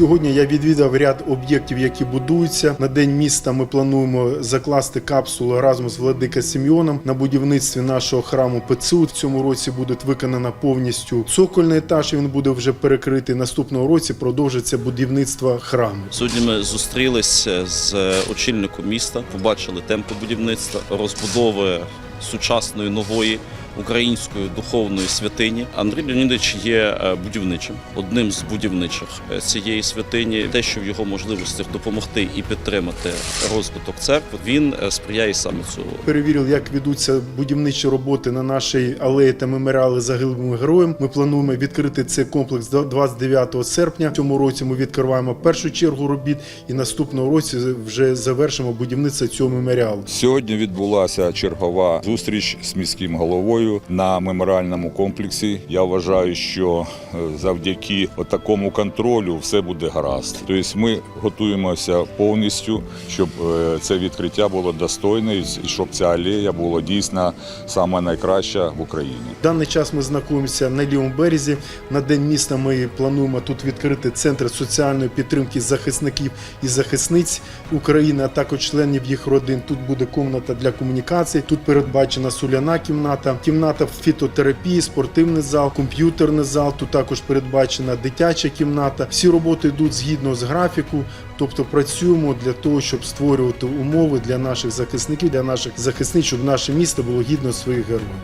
Сьогодні я відвідав ряд об'єктів, які будуються. На день міста ми плануємо закласти капсулу разом з владика Сім'йоном на будівництві нашого храму ПЦУ. В цьому році буде виконана повністю цокольний етаж. Він буде вже перекритий. Наступного році продовжиться будівництво храму. Сьогодні ми зустрілися з очільником міста, побачили темпи будівництва, розбудови сучасної нової української духовної святині. Андрій Леонідович є е, будівничим, одним з будівничих е, цієї святині. Те, що в його можливостях допомогти і підтримати розвиток церкви, він е, сприяє саме цього. Перевірив, як ведуться будівничі роботи на нашій алеї та меморіали загиблим героям. Ми плануємо відкрити цей комплекс до 29 серпня. В цьому році ми відкриваємо першу чергу робіт, і наступного році вже завершимо будівництво цього меморіалу. Сьогодні відбулася чергова зустріч з міським головою на меморіальному комплексі. Я вважаю, що е, завдяки такому контролю все буде гаразд. Тобто ми готуємося повністю, щоб е, це відкриття було достойне і щоб ця алея була дійсно саме найкраща в Україні. В даний час ми знаходимося на лівому березі. На день міста ми плануємо тут відкрити центр соціальної підтримки захисників і захисниць України, а також членів їх родин. Тут буде кімната для комунікацій. Тут передбачена соляна кімната, кімната фітотерапії, спортивний зал, комп'ютерний зал. Тут також передбачена дитяча кімната. Всі роботи йдуть згідно з графіку. Тобто працюємо для того, щоб створювати умови для наших захисників, для наших захисниць, щоб наше місто було гідно своїх героїв.